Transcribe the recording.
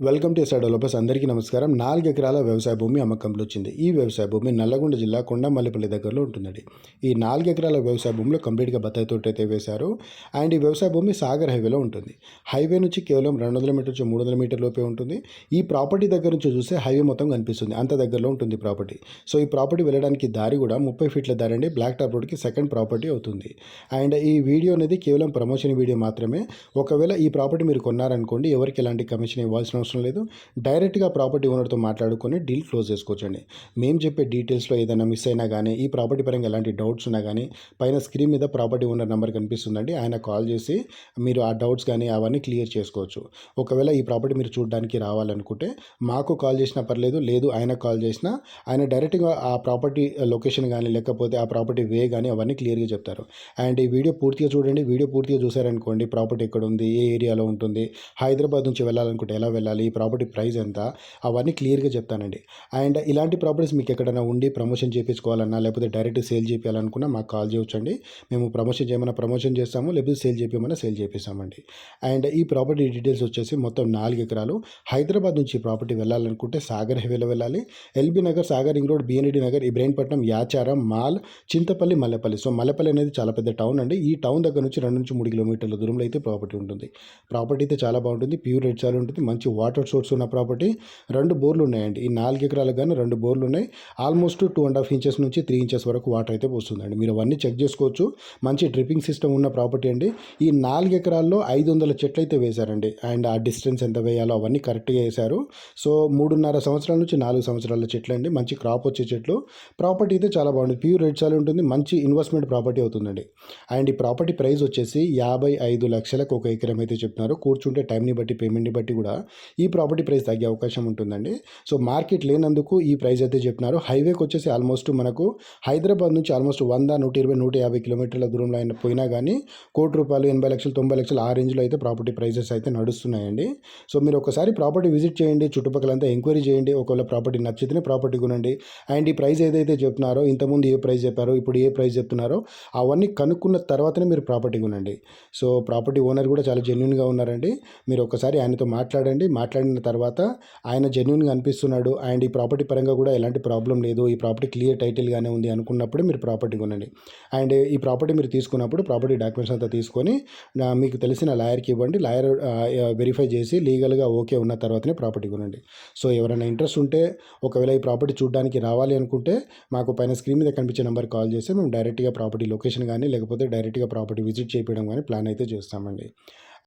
Welcome to SR developers. అందరికీ నమస్కారం. నాలుగు ఎకరాల వ్యవసాయ భూమి అమ్మకంలో వచ్చింది. ఈ వ్యవసాయ భూమి నల్లగొండ జిల్లా కొండమల్లిపల్లి దగ్గరలో ఉంటుందండి ఈ నాలుగు ఎకరాల వ్యవసాయ భూమిలో కంప్లీట్గా బత్తాయి తోట అయితే వేశారు. అండ్ ఈ వ్యవసాయ భూమి సాగర్ హైవేలో ఉంటుంది. హైవే నుంచి కేవలం రెండు వందల మీటర్ నుంచి మూడు వందల మీటర్ లోపే ఉంటుంది. ఈ ప్రాపర్టీ దగ్గర నుంచి చూస్తే హైవే మొత్తం కనిపిస్తుంది. అంత దగ్గరలో ఉంటుంది ప్రాపర్టీ. సో ఈ ప్రాపర్టీ వెళ్ళడానికి దారి కూడా ముప్పై ఫీట్ల దారి అండి. బ్లాక్ టాప్ రోడ్కి సెకండ్ ప్రాపర్టీ అవుతుంది. అండ్ ఈ వీడియో అనేది కేవలం ప్రమోషన్ వీడియో మాత్రమే. ఒకవేళ ఈ ప్రాపర్టీ మీరు కొన్నారనుకోండి ఎవరికి ఎలాంటి కమిషన్ ఇవ్వాల్సిన అవసరం లేదు. డైరెక్ట్గా ప్రాపర్టీ ఓనర్తో మాట్లాడుకొని డీల్ క్లోజ్ చేసుకోవచ్చండి. మేము చెప్పే డీటెయిల్స్లో ఏదైనా మిస్ అయినా కానీ ఈ ప్రాపర్టీ పరంగా ఎలాంటి డౌట్స్ ఉన్నా కానీ పైన స్క్రీన్ మీద ప్రాపర్టీ ఓనర్ నెంబర్ కనిపిస్తుందండి. ఆయన కాల్ చేసి మీరు ఆ డౌట్స్ కానీ అవన్నీ క్లియర్ చేసుకోవచ్చు. ఒకవేళ ఈ ప్రాపర్టీ మీరు చూడడానికి రావాలనుకుంటే మాకు కాల్ చేసినా పర్లేదు లేదు ఆయన కాల్ చేసినా ఆయన డైరెక్ట్గా ఆ ప్రాపర్టీ లొకేషన్ కానీ లేకపోతే ఆ ప్రాపర్టీ వే కానీ అవన్నీ క్లియర్గా చెప్తారు. అండ్ ఈ వీడియో పూర్తిగా చూడండి. వీడియో పూర్తిగా చూసారనుకోండి ప్రాపర్టీ ఎక్కడ ఉంది ఏ ఏరియాలో ఉంటుంది హైదరాబాద్ నుంచి వెళ్ళాలనుకుంటే ఎలా వెళ్ళాలి? ఈ ప్రాపర్టీ ప్రైస్ ఎంత? అవన్నీ క్లియర్గా చెప్తానండి. అండ్ ఇలాంటి ప్రాపర్టీస్ మీకు ఎక్కడైనా ఉండి ప్రమోషన్ చేయించుకోవాలన్నా లేకపోతే డైరెక్ట్ సేల్ చేయాలనుకున్నా మాకు కాల్ చేయొచ్చండి. మేము ప్రమోషన్ చేయమన్నా ప్రమోషన్ చేస్తాము లేకపోతే సేల్ చేయమన్నా సేల్ చేపిస్తామండి. అండ్ ఈ ప్రాపర్టీ డీటెయిల్స్ వచ్చేసి మొత్తం నాలుగు ఎకరాలు. హైదరాబాద్ నుంచి ప్రాపర్టీ వెళ్ళాలనుకుంటే సాగర్ హైవేలో వెళ్ళాలి. LB Nagar Sagar ring road BND Nagar Ibrahimpatnam Yacharam Mal Chintapalli Mallepalli. So Mallepalli అనేది చాలా పెద్ద టౌన్ అండి. ఈ టౌన్ దగ్గర నుంచి రెండు నుంచి మూడు కిలోమీటర్ల దూరంలో అయితే ప్రాపర్టీ ఉంటుంది. ప్రాపర్టీ అయితే చాలా బాగుంటుంది. ప్యూర్ రెడ్ సాల్ ఉంటుంది. మంచి వాటర్ సోర్స్ ఉన్న ప్రాపర్టీ రెండు బోర్లు ఉన్నాయండి. ఈ నాలుగు ఎకరాలకు కానీ రెండు బోర్లు ఉన్నాయి. Almost two and half inches నుంచి త్రీ ఇంచెస్ వరకు వాటర్ అయితే పోస్తుందండి. మీరు అవన్నీ చెక్ చేసుకోవచ్చు. మంచి డ్రిప్పింగ్ సిస్టమ్ ఉన్న ప్రాపర్టీ అండి. ఈ నాలుగు ఎకరాల్లో ఐదు వందల చెట్లు అయితే వేశారండి. అండ్ ఆ డిస్టెన్స్ ఎంత వేయాలో అవన్నీ కరెక్ట్గా వేశారు. సో మూడున్నర సంవత్సరాల నుంచి నాలుగు సంవత్సరాల చెట్లు అండి. మంచి క్రాప్ వచ్చే చెట్లు. ప్రాపర్టీ అయితే చాలా బాగుంటుంది ప్యూర్ రెడ్ చాలా ఉంటుంది. మంచి ఇన్వెస్ట్మెంట్ ప్రాపర్టీ అవుతుందండి. అండ్ ఈ ప్రాపర్టీ ప్రైస్ వచ్చేసి యాభై ఐదు లక్షలకు ఒక ఎకరం అయితే చెప్తున్నారు. కూర్చుంటే టైంని బట్టి పేమెంట్ని బట్టి కూడా ఈ ప్రాపర్టీ ప్రైస్ తగ్గే అవకాశం ఉంటుందండి. సో మార్కెట్ లేనందుకు ఈ ప్రైస్ అయితే చెప్తున్నారు. హైవేకి వచ్చేసి ఆల్మోస్ట్ మనకు హైదరాబాద్ నుంచి ఆల్మోస్ట్ వంద నూట ఇరవై నూట యాభై కిలోమీటర్ల దూరంలో అయినా పోయినా కానీ కోటి రూపాయలు ఎనభై లక్షలు తొంభై లక్షలు ఆ రేంజ్లో అయితే ప్రాపర్టీ ప్రైజెస్ అయితే నడుస్తున్నాయండి. సో మీరు ఒకసారి ప్రాపర్టీ విజిట్ చేయండి. చుట్టుపక్కలంతా ఎంక్వైరీ చేయండి. ఒకవేళ ప్రాపర్టీ నచ్చితేనే ప్రాపర్టీ కొనండి. అండ్ ఈ ప్రైస్ ఏదైతే చెప్తున్నారో ఇంతకుముందు ఏ ప్రైస్ చెప్పారో ఇప్పుడు ఏ ప్రైస్ చెప్తున్నారో అవన్నీ కనుక్కున్న తర్వాతనే మీరు ప్రాపర్టీ కొనండి. సో ప్రాపర్టీ ఓనర్ కూడా చాలా జెన్యున్గా ఉన్నారండి. మీరు ఒకసారి ఆయనతో మాట్లాడండి. మాట్లాడిన తర్వాత ఆయన జెన్యున్గా అనిపిస్తున్నాడు. అండ్ ఈ ప్రాపర్టీ పరంగా కూడా ఎలాంటి ప్రాబ్లం లేదు. ఈ ప్రాపర్టీ క్లియర్ టైటిల్గానే ఉంది అనుకున్నప్పుడు మీరు ప్రాపర్టీ కొనండి. అండ్ ఈ ప్రాపర్టీ మీరు తీసుకున్నప్పుడు ప్రాపర్టీ డాక్యుమెంట్స్ అంతా తీసుకొని మీకు తెలిసిన లాయర్కి ఇవ్వండి. లాయర్ వెరిఫై చేసి లీగల్గా ఓకే ఉన్న తర్వాతనే ప్రాపర్టీ కొనండి. సో ఎవరైనా ఇంట్రెస్ట్ ఉంటే ఒకవేళ ఈ ప్రాపర్టీ చూడడానికి రావాలి అనుకుంటే మాకు పైన స్క్రీన్ మీద కనిపించే నెంబర్ కాల్ చేస్తే మేము డైరెక్ట్గా ప్రాపర్టీ లొకేషన్ కానీ లేకపోతే డైరెక్ట్గా ప్రాపర్టీ విజిట్ చేయడం కానీ ప్లాన్ అయితే చేస్తామండి.